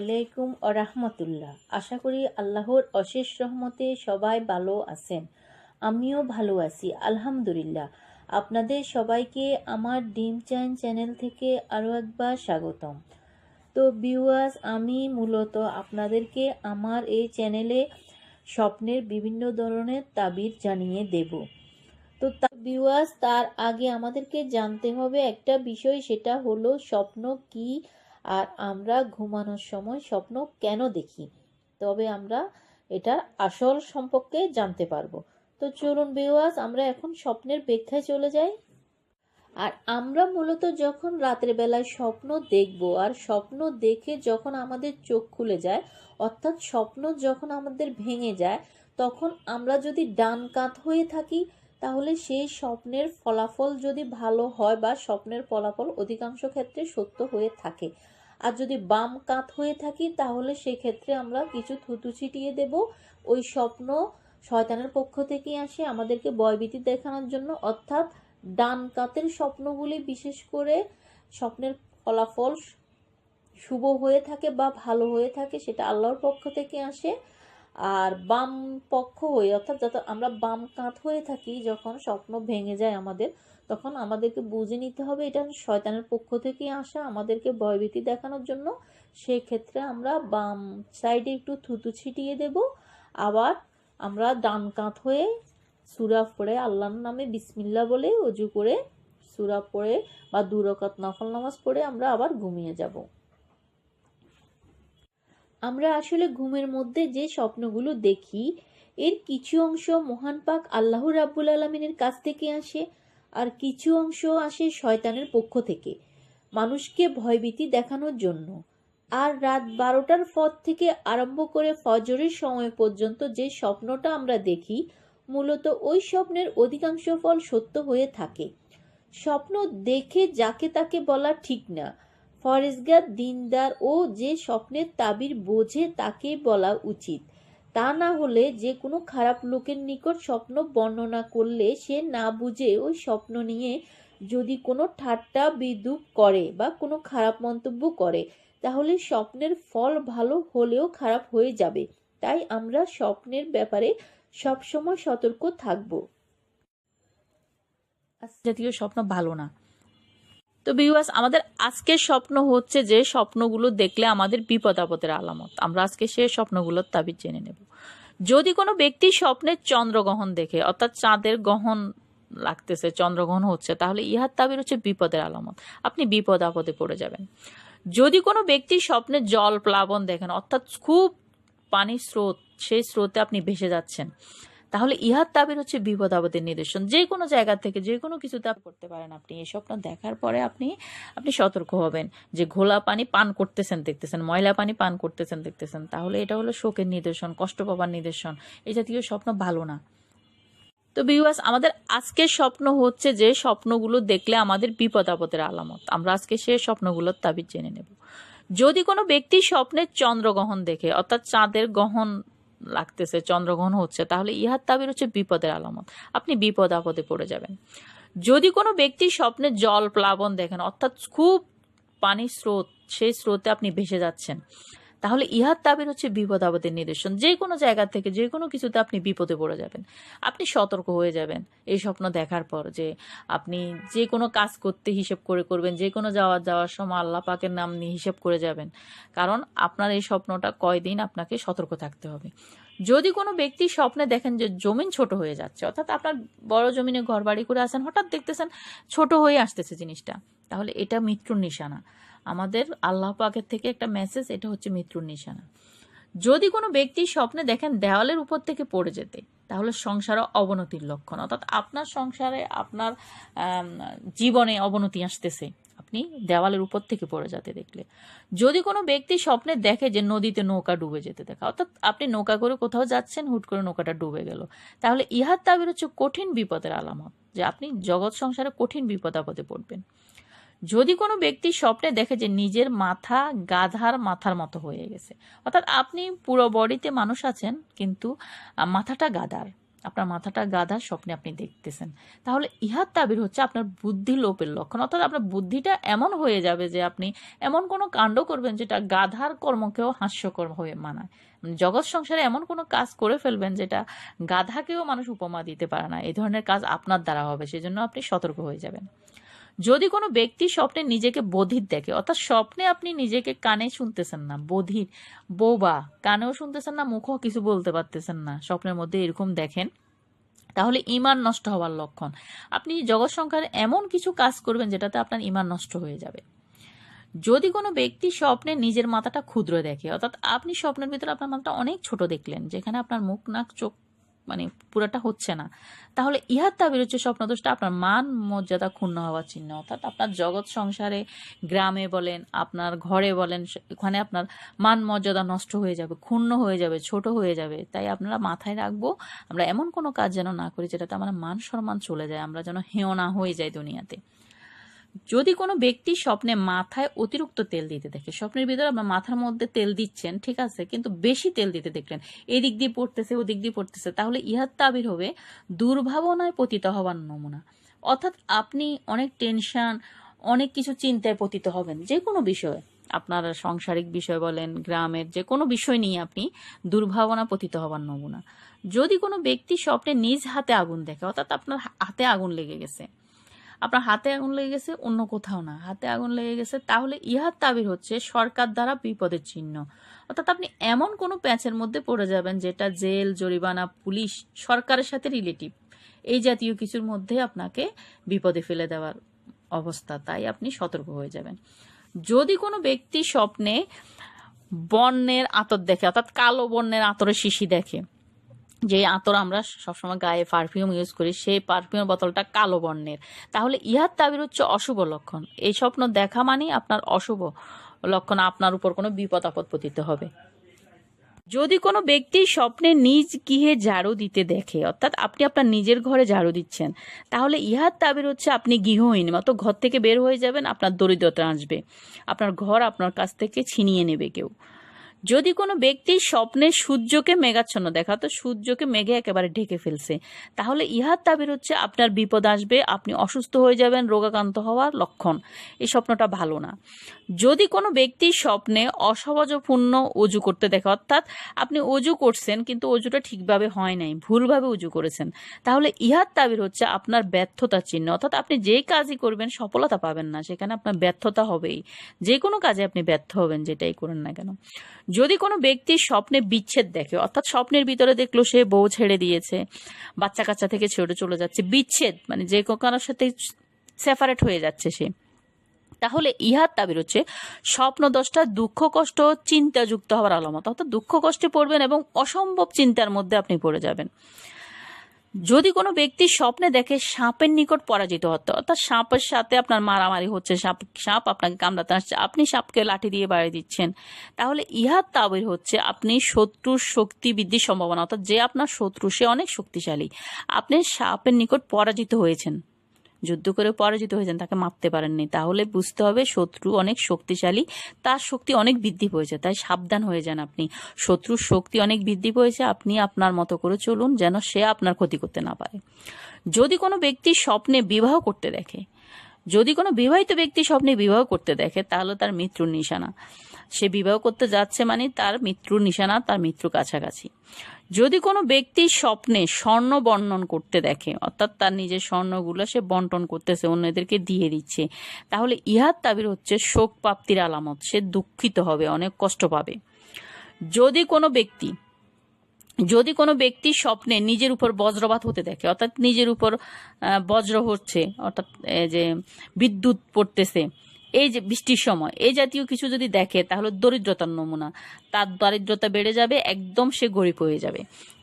আলাইকুম রাহমাতুল্লাহ আশা করি আল্লাহর অশেষ রহমতে সবাই ভালো আছেন। আমিও ভালো আছি, আলহামদুলিল্লাহ। আপনাদের সবাইকে আমার ডিম চাইন চ্যানেল থেকে আরও একবার স্বাগতম। তো ভিউয়ার্স আমি মূলত আপনাদেরকে আমার এই চ্যানেলে স্বপ্নের বিভিন্ন ধরনের তাবির জানিয়ে দেব। তো ভিউয়ার্স তার আগে আমাদেরকে জানতে হবে একটা বিষয়, সেটা হলো স্বপ্ন কি আর আমরা ঘুমানোর সময় স্বপ্ন কেন দেখি? তবে আমরা এটার আসল সম্পর্কে জানতে পারব। তো চলুন বেওয়াজ আমরা এখন স্বপ্নের ব্যাখ্যায় চলে যাই। আর আমরা মূলত যখন রাতের বেলায় স্বপ্ন দেখব, আর স্বপ্ন দেখে যখন আমাদের চোখ খুলে যায়, অর্থাৎ স্বপ্ন যখন আমাদের ভেঙে যায়, তখন আমরা যদি ডান কাত হয়ে থাকি, তাহলে সেই স্বপ্নের ফলাফল যদি ভালো হয় বা স্বপ্নের ফলাফল অধিকাংশ ক্ষেত্রে সত্য হয়ে থাকে। আর যদি বাম কাত হয়ে থাকি, তাহলে সেক্ষেত্রে আমরা কিছু থুতু ছিটিয়ে দেব। ওই স্বপ্ন শয়তানের পক্ষ থেকে আসে আমাদেরকে বয়বীতি দেখানোর জন্য। অর্থাৎ ডান কাতের স্বপ্নগুলি বিশেষ করে স্বপ্নের ফলাফল শুভ হয়ে থাকে বা ভালো হয়ে থাকে, সেটা আল্লাহর পক্ষ থেকে আসে। আর বাম পক্ষ হয়ে, অর্থাৎ যত আমরা বাম কাত হয়ে থাকি, যখন স্বপ্ন ভেঙে যায় আমাদের, তখন আমাদেরকে বুঝে নিতে হবে এটা শয়তানের পক্ষ থেকে আসা, আমাদেরকে ভয়ভীতি দেখানোর জন্য। সেই ক্ষেত্রে আমরা বাম সাইডে একটু থুতু ছিটিয়ে দেব। আবার আমরা ডান কাত হয়ে সুরা পড়ে আল্লাহর নামে বিসমিল্লা বলে অজু করে সুরা পড়ে বা দুরকাত নফল নামাজ পড়ে আমরা আবার ঘুমিয়ে যাব। আমরা আসলে ঘুমের মধ্যে যে স্বপ্নগুলো দেখি, এর কিছু অংশ মহান পাক আল্লাহ রাব্বুল আলমিনের কাছ থেকে আসে আর কিছু অংশ আসে শয়তানের পক্ষ থেকে, মানুষকে ভয়ভীতি দেখানোর জন্য। আর রাত বারোটার পর থেকে আরম্ভ করে ফজরের সময় পর্যন্ত যে স্বপ্নটা আমরা দেখি, মূলত ওই স্বপ্নের অধিকাংশ ফল সত্য হয়ে থাকে। স্বপ্ন দেখে যাকে তাকে বলা ঠিক না ফরেজগার দিনদার ও যে স্বপ্নের তাবির বোঝে তাকে বলা উচিত। তা না হলে যে কোনো খারাপ লোকের নিকট স্বপ্ন বর্ণনা করলে সে না বুঝে ওই স্বপ্ন নিয়ে যদি কোনো ঠাট্টা, বিদ্রুপ করে বা কোনো খারাপ মন্তব্য করে, তাহলে স্বপ্নের ফল ভালো হলেও খারাপ হয়ে যাবে। তাই আমরা স্বপ্নের ব্যাপারে সবসময় সতর্ক থাকব। জাতীয় স্বপ্ন ভালো না। তো বিওয়াস আমাদের আজকের স্বপ্ন হচ্ছে যে স্বপ্নগুলো দেখলে আমাদের বিপদ আপদের আলামত। আমরা আজকে সে স্বপ্নগুলোর তাবিজ জেনে নেব। যদি কোনো ব্যক্তি স্বপ্নের চন্দ্রগ্রহণ দেখে, অর্থাৎ চাঁদের গ্রহণ লাগতেছে, চন্দ্রগ্রহণ হচ্ছে, তাহলে ইহার তাবির হচ্ছে বিপদের আলামত। আপনি বিপদ আপদে পড়ে যাবেন। যদি কোনো ব্যক্তি স্বপ্নে জল প্লাবন দেখেন, অর্থাৎ খুব পানির স্রোত, সেই স্রোতে আপনি ভেসে যাচ্ছেন তাহলে ইহার তাবির হচ্ছে বিপদ আপদের নিদর্শন। যে কোনো জায়গা থেকে যে কোনো কিছু আপনি করতে পারেন আপনি। এই স্বপ্ন দেখার পরে আপনি আপনি সতর্ক হবেন যে ঘোলা পানি পান করতেছেন, দেখতেছেন, ময়লা পানি পান করতেছেন, দেখতেছেন। তাহলে এটা হলো শোকের নিদর্শন, কষ্ট পাবার নিদর্শন। এই জাতীয় স্বপ্ন ভালো না। তো বিওয়াস আমাদের আজকের স্বপ্ন হচ্ছে যে স্বপ্নগুলো দেখলে আমাদের বিপদ আপদের আলামত। আমরা আজকে সে স্বপ্নগুলোর তাবিজ জেনে নেব। যদি কোনো ব্যক্তি স্বপ্নের চন্দ্রগ্রহণ দেখে, অর্থাৎ চাঁদের গ্রহণ লাগতেছে, চন্দ্রগ্রহণ হচ্ছে, তাহলে ইহার তাবির হচ্ছে বিপদের আলামত। আপনি বিপদ আপদে পড়ে যাবেন। যদি কোনো ব্যক্তি স্বপ্নে জল, প্লাবন দেখেন, অর্থাৎ খুব পানির স্রোত, সেই স্রোতে আপনি ভেসে যাচ্ছেন তাহলে ইহার তাবির হচ্ছে বিপদ আপদের নিদর্শন। যে কোনো জায়গা থেকে, যে কোনো কিছুতে আপনি বিপদে পড়ে যাবেন। আপনি সতর্ক হয়ে যাবেন এই স্বপ্ন দেখার পর যে আপনি যে কোনো কাজ করতে হিসেব করে করবেন, যে কোনো যাওয়ার যাওয়ার সময় আল্লাহ পাকের নাম নিয়ে হিসেব করে যাবেন। কারণ আপনার এই স্বপ্নটা কয়দিন আপনাকে সতর্ক থাকতে হবে। যদি কোনো ব্যক্তি স্বপ্নে দেখেন যে জমিন ছোট হয়ে যাচ্ছে, অর্থাৎ আপনার বড় জমিনে ঘর বাড়ি করে আসেন হঠাৎ দেখতেছেন ছোট হয়ে আসতেছে জিনিসটা, তাহলে এটা মৃত্যুর নিশানা। আমাদের আল্লাহ পাকের থেকে একটা মেসেজ এটা হচ্ছে মৃত্যুর নিশানা। যদি কোনো ব্যক্তি স্বপ্নে দেখেন দেওয়ালের উপর থেকে পড়ে যেতে, তাহলে সংসারে অবনতির লক্ষণ। অর্থাৎ আপনার সংসারে, আপনার জীবনে অবনতি আসতেছে, আপনি দেওয়ালের উপর থেকে পড়ে যেতে দেখলে। যদি কোনো ব্যক্তি স্বপ্নে দেখে যে নদীতে নৌকা ডুবে যেতে দেখা, অর্থাৎ আপনি নৌকা করে কোথাও যাচ্ছেন, হুট করে নৌকাটা ডুবে গেল, তাহলে ইহার তাবির হচ্ছে কঠিন বিপদের আলামত, যে আপনি জগৎ সংসারে কঠিন বিপদ আপদে পড়বেন। যদি কোনো ব্যক্তি স্বপ্নে দেখে যে নিজের মাথা গাধার মাথার মতো হয়ে গেছে, অর্থাৎ আপনি পুরো বডিতে মানুষ আছেন, কিন্তু মাথাটা গাধার, আপনার মাথাটা গাধার স্বপ্নে আপনি দেখতেছেন, তাহলে ইহার তাবির হচ্ছে আপনার বুদ্ধি লোপের লক্ষণ, অর্থাৎ আপনার বুদ্ধিটা এমন হয়ে যাবে যে আপনি এমন কোনো কাণ্ড করবেন যেটা গাধার কর্মকেও হাস্যকর হয়ে মানায়। মানে জগৎ সংসারে এমন কোনো কাজ করে ফেলবেন যেটা গাধাকেও মানুষ উপমা দিতে পারে না। এই ধরনের কাজ আপনার দ্বারা হবে, সেজন্য আপনি সতর্ক হয়ে যাবেন। যদি কোনো ব্যক্তি স্বপ্নে নিজেকে বধির দেখে, অর্থাৎ স্বপ্নে আপনি নিজেকে কানে শুনতেছেন না, বধির, বোবা, কানেও শুনতেছেন না, মুখও কিছু বলতে পারতেছেন না, স্বপ্নের মধ্যে এরকম দেখেন, তাহলে ইমান নষ্ট হওয়ার লক্ষণ। আপনি জগৎ সংখ্যার এমন কিছু কাজ করবেন যেটাতে আপনার ইমান নষ্ট হয়ে যাবে। যদি কোনো ব্যক্তি স্বপ্নে নিজের মাথাটা ক্ষুদ্র দেখে, অর্থাৎ আপনি স্বপ্নের ভিতরে আপনার মাথাটা অনেক ছোট দেখলেন, যেখানে আপনার মুখ, নাক, চোখ মানে পুরাটা হচ্ছে না। তাহলে ইহার তাবির হচ্ছে স্বপ্নদোষটা আপনার মান মর্যাদা ক্ষুণ্ণ হওয়ার চিহ্ন। অর্থাৎ আপনার জগৎ সংসারে, গ্রামে বলেন, আপনার ঘরে বলেন ওখানে আপনার মান মর্যাদা নষ্ট হয়ে যাবে, ক্ষুণ্ণ হয়ে যাবে, ছোট হয়ে যাবে। তাই আপনারা মাথায় রাখব, আমরা এমন কোনো কাজ যেন না করি যেটাতে আমার মান সম্মান চলে যায়, আমরা যেন হেও না হয়ে যাই দুনিয়াতে। যদি কোনো ব্যক্তি স্বপ্নে মাথায় অতিরিক্ত তেল দিতে দেখে, স্বপ্নের ভিতরে আপনার মাথার মধ্যে তেল দিচ্ছেন, ঠিক আছে, কিন্তু বেশি তেল দিতে দেখলেন, এদিক দিয়ে পড়তেছে, ওদিক দিয়ে পড়তেছে, তাহলে ইহার তাবির হবে দুর্ভাবনায় পতিত হওয়ার নমুনা। অর্থাৎ আপনি অনেক টেনশন, অনেক কিছু চিন্তায় পতিত হবেন, যে কোনো বিষয়ে। আপনার সাংসারিক বিষয় বলেন, গ্রামের যে কোনো বিষয় নিয়ে আপনি দুর্ভাবনা পতিত হবার নমুনা। যদি কোনো ব্যক্তি স্বপ্নে নিজ হাতে আগুন দেখে, অর্থাৎ আপনার হাতে আগুন লেগে গেছে আপনার হাতে আগুন লেগে গেছে, অন্য কোথাও না। হাতে আগুন লেগে গেছে, তাহলে ইহার তাবির হচ্ছে সরকার দ্বারা বিপদের চিহ্ন। অর্থাৎ আপনি এমন কোনো প্যাচের মধ্যে পড়ে যাবেন যেটা জেল, জরিমানা, পুলিশ, সরকারের সাথে রিলেটিভ এই জাতীয় কিছুর মধ্যে আপনাকে বিপদে ফেলে দেওয়ার অবস্থা, তাই আপনি সতর্ক হয়ে যাবেন। যদি কোনো ব্যক্তি স্বপ্নে বর্ণের আতর দেখে, অর্থাৎ কালো বর্ণের আতরের শিশি দেখে যে আতর আমরা সবসময় গায়ে পারফিউম ইউজ করি, সেই পারফিউমের বোতলটা কালো বর্ণের। তাহলে ইহার তাবির হচ্ছে অশুভ লক্ষণ। এই স্বপ্ন দেখা মানেই আপনার অশুভ লক্ষণ, আপনার উপর কোনো বিপদ আপদ পতিত হবে। যদি কোনো ব্যক্তি স্বপ্নে নিজ গৃহে ঝাড়ু দিতে দেখে, অর্থাৎ আপনি আপনার নিজের ঘরে ঝাড়ু দিচ্ছেন, তাহলে ইহার তাবির হচ্ছে আপনি গৃহহীন মতো ঘর থেকে বের হয়ে যাবেন, আপনার দরিদ্রতা আসবে। আপনার ঘর আপনার কাছ থেকে ছিনিয়ে নেবে কেউ। যদি কোনো ব্যক্তি স্বপ্নে সূর্যকে মেঘাচ্ছন্ন দেখা তো সূর্যকে মেঘে একেবারে ঢেকে ফেলছে, তাহলে ইহার তাবির হচ্ছে আপনার বিপদ আসবে, আপনি অসুস্থ হয়ে যাবেন, রোগাক্রান্ত হওয়ার লক্ষণ। এই স্বপ্নটা ভালো না। যদি কোনো ব্যক্তি স্বপ্নে অসহজপূর্ণ অজু করতে দেখে, অর্থাৎ আপনি অজু করছেন, কিন্তু অজুটা ঠিকভাবে হয় নাই, ভুলভাবে অজু করেছেন, তাহলে ইহার তাবির হচ্ছে আপনার ব্যর্থতার চিহ্ন। অর্থাৎ আপনি যে কাজই করবেন, সফলতা পাবেন না, সেখানে আপনার ব্যর্থতা হবেই। যে কোনো কাজে আপনি ব্যর্থ হবেন, যেটাই করেন না কেন। যদি কোনো ব্যক্তি স্বপ্নে বিচ্ছেদ দেখে, অর্থাৎ স্বপ্নের ভিতরে দেখল সে বউ ছেড়ে দিয়েছে, বাচ্চা কাচ্চা থেকে ছেড়ে চলে যাচ্ছে, বিচ্ছেদ মানে যে কারোর সাথে সেপারেট হয়ে যাচ্ছে সে, তাহলে ইহার তাবির হচ্ছে স্বপ্ন দশটা দুঃখ, কষ্ট, চিন্তাযুক্ত হওয়ার আলামত, অর্থাৎ দুঃখ, কষ্টে পড়বেন এবং অসম্ভব চিন্তার মধ্যে আপনি পড়ে যাবেন। যদি কোনো ব্যক্তি স্বপ্নে দেখে সাপের নিকট পরাজিত হতে, অর্থাৎ সাপের সাথে আপনার মারামারি হচ্ছে, সাপ সাপ আপনাকে কামড়াতে আসছে, আপনি সাপকে লাঠি দিয়ে বাড়িয়ে দিচ্ছেন, তাহলে ইহার তাবির হচ্ছে আপনি শত্রুর শক্তি বৃদ্ধির সম্ভাবনা, অর্থাৎ যে আপনার শত্রু, সে অনেক শক্তিশালী। আপনি সাপের নিকট পরাজিত হয়েছেন। যুদ্ধ করে পরাজিত হয়েছেন, তাকে মারতে পারেননি। তাহলে বুঝতে হবে শত্রু অনেক শক্তিশালী, তার শক্তি অনেক বৃদ্ধি পেয়েছে, তাই সাবধান হয়ে যান আপনি। শত্রুর শক্তি অনেক বৃদ্ধি পেয়েছে, আপনি আপনার মতো করে চলুন যেন সে আপনার ক্ষতি করতে না পারে। যদি কোনো ব্যক্তি স্বপ্নে বিবাহ করতে দেখে, যদি কোনো বিবাহিত ব্যক্তি স্বপ্নে বিবাহ করতে দেখে, তাহলে তার মৃত্যুর নিশানা। সে বিবাহ করতে যাচ্ছে মানে তার মৃত্যুর নিশানা, তার মৃত্যু কাছাকাছি। যদি কোনো ব্যক্তি স্বপ্নে স্বর্ণ বর্ণন করতে দেখে, অর্থাৎ তার নিজের স্বর্ণগুলো সে বন্টন করতেছে, অন্যদেরকে দিয়ে দিচ্ছে, তাহলে ইহার তাবির হচ্ছে শোক প্রাপ্তির আলামত। সে দুঃখিত হবে, অনেক কষ্ট পাবে। যদি কোনো ব্যক্তি, যদি কোনো ব্যক্তি স্বপ্নে নিজের উপর বজ্রপাত হতে দেখে, অর্থাৎ নিজের উপর বজ্র হচ্ছে, অর্থাৎ যে বিদ্যুৎ পড়তেছে এই যে বৃষ্টির সময়, এই জাতীয় কিছু যদি দেখে, তাহলে দরিদ্রতার নমুনা। তার দারিদ্রতা বেড়ে যাবে, একদম সে গরিব হয়ে যাবে।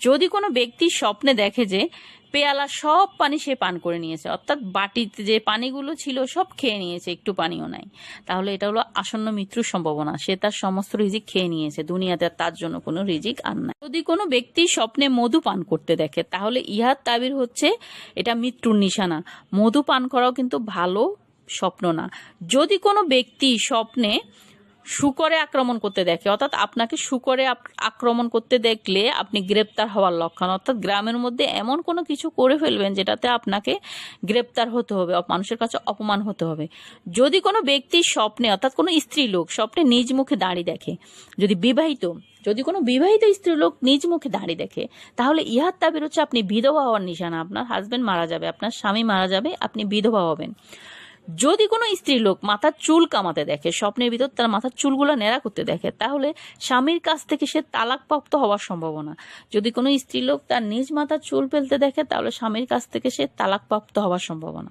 যদি কোনো ব্যক্তি স্বপ্নে দেখে যে, পেয়ালা সব পানি সে পান করে নিয়েছে, অর্থাৎ বাটিতে যে পানিগুলো ছিল সব খেয়ে নিয়েছে, একটু পানিও নাই, তাহলে এটা হলো আসন্ন মৃত্যুর সম্ভাবনা। সে তার সমস্ত রিজিক খেয়ে নিয়েছে, দুনিয়াতে তার জন্য কোনো রিজিক আর নাই। যদি কোনো ব্যক্তি স্বপ্নে মধু পান করতে দেখে, তাহলে ইহার তাবির হচ্ছে, এটা মৃত্যুর নিশানা। মধু পান করাও কিন্তু ভালো স্বপ্ন না। যদি কোনো ব্যক্তি স্বপ্নে শুকরে আক্রমণ করতে দেখে, অর্থাৎ আপনাকে শুকরে আক্রমণ করতে দেখলে আপনি গ্রেপ্তার হওয়ার লক্ষণ, অর্থাৎ গ্রামের মধ্যে এমন কোনো কিছু করে ফেলবেন যেটাতে আপনাকে গ্রেপ্তার হতে হবে মানুষের কাছে অপমান হতে হবে। যদি কোনো ব্যক্তি স্বপ্নে, অর্থাৎ কোনো স্ত্রী লোক স্বপ্নে নিজ মুখে দাঁড়িয়ে দেখে, যদি বিবাহিত, যদি কোনো বিবাহিত স্ত্রী লোক নিজ মুখে দাঁড়িয়ে দেখে, তাহলে ইহার তাবির হচ্ছে আপনি বিধবা হওয়ার নিশানা। আপনার হাজবেন্ড মারা যাবে, আপনার স্বামী মারা যাবে, আপনি বিধবা হবেন। যদি কোনো স্ত্রী লোক মাথার চুল কামাতে দেখে, স্বপ্নের ভিতর তার মাথার চুলগুলো নেড়া করতে দেখে, তাহলে স্বামীর কাছ থেকে সে তালাকপ্রাপ্ত হওয়ার সম্ভাবনা। যদি কোনো স্ত্রী লোক তার নিজ মাথার চুল ফেলতে দেখে, তাহলে স্বামীর কাছ থেকে সে তালাকপ্রাপ্ত হওয়ার সম্ভাবনা।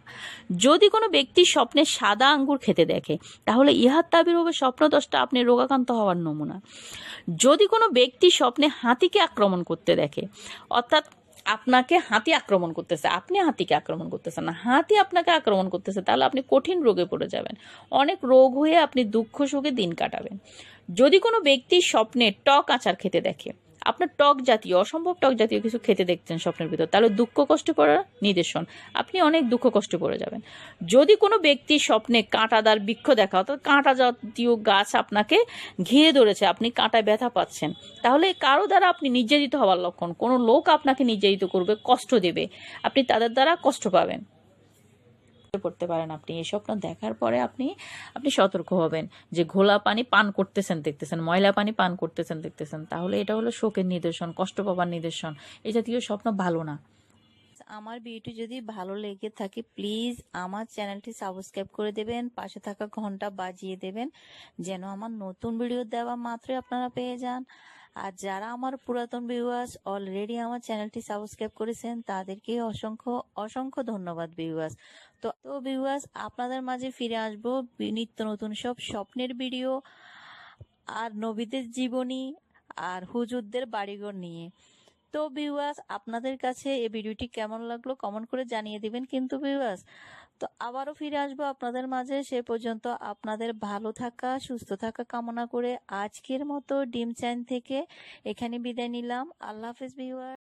যদি কোনো ব্যক্তি স্বপ্নে সাদা আঙ্গুর খেতে দেখে, তাহলে ইহার তাবির হবে স্বপ্নদশটা আপনি রোগাক্রান্ত হওয়ার নমুনা। যদি কোনো ব্যক্তি স্বপ্নে হাতিকে আক্রমণ করতে দেখে, অর্থাৎ আপনাকে হাতি আক্রমণ করতেছে। আপনি হাতিকে আক্রমণ করতেছেন না। হাতি আপনাকে আক্রমণ করতেছে, তাহলে আপনি কঠিন রোগে পড়ে যাবেন। অনেক রোগ হয়ে আপনি দুঃখ সুখে দিন কাটাবেন। যদি কোনো ব্যক্তি স্বপ্নে টক আচার খেতে দেখে আপনার টক জাতীয়, অসম্ভব টক জাতীয় কিছু খেতে দেখছেন স্বপ্নের ভিতর, তাহলে দুঃখ কষ্ট পড়ার নির্দেশন আপনি অনেক দুঃখ কষ্ট পড়ে যাবেন। যদি কোনো ব্যক্তি স্বপ্নে কাঁটাদার বৃক্ষ দেখা, অর্থাৎ কাঁটা জাতীয় গাছ আপনাকে ঘিরে ধরেছে, আপনি কাঁটায় ব্যথা পাচ্ছেন, তাহলে কারও দ্বারা আপনি নির্যাতিত হওয়ার লক্ষণ, কোনো লোক আপনাকে নির্যাতিত করবে, কষ্ট দেবে। আপনি তাদের দ্বারা কষ্ট পাবেন। পড়তে পারেন আপনি। এই স্বপ্ন দেখার পরে আপনি আপনি সতর্ক হবেন যে ঘোলা পানি পান করতেছেন, দেখতেছেন, ময়লা পানি পান করতেছেন, দেখতেছেন। তাহলে এটা হলো শোকের নিদর্শন, কষ্ট পাবার নিদর্শন। এই জাতীয় স্বপ্ন ভালো না। আমার ভিডিওটি যদি ভালো লেগে থাকে প্লিজ আমার চ্যানেলটি সাবস্ক্রাইব করে দেবেন, পাশে থাকা ঘণ্টা বাজিয়ে দেবেন, যেন আমার নতুন ভিডিও দেওয়া মাত্রই আপনারা পেয়ে যান। আর যারা আমার পুরাতন ভিউয়ার্স অলরেডি আমার চ্যানেলটি সাবস্ক্রাইব করেছেন, তাদেরকে অসংখ্য অসংখ্য ধন্যবাদ ভিউয়ার্স তো তো ভিউয়ার্স আপনাদের মাঝে ফিরে আসব নিত্য নতুন সব স্বপ্নের ভিডিও আর নবীদের জীবনী আর হুজুরদের বাড়িঘর নিয়ে। তো ভিউয়ার্স আপনাদের কাছে এই ভিডিওটি কেমন লাগল কমেন্ট করে জানিয়ে দিবেন কিন্তু ভিউয়ার্স তো আবারও ফিরে আসব আপনাদের মাঝে, সে পর্যন্ত আপনাদের ভালো থাকা, সুস্থ থাকা কামনা করে আজকের মতো ডিম চ্যান থেকে এখানে বিদায় নিলাম। আল্লাহ হাফেজ ভিউয়ার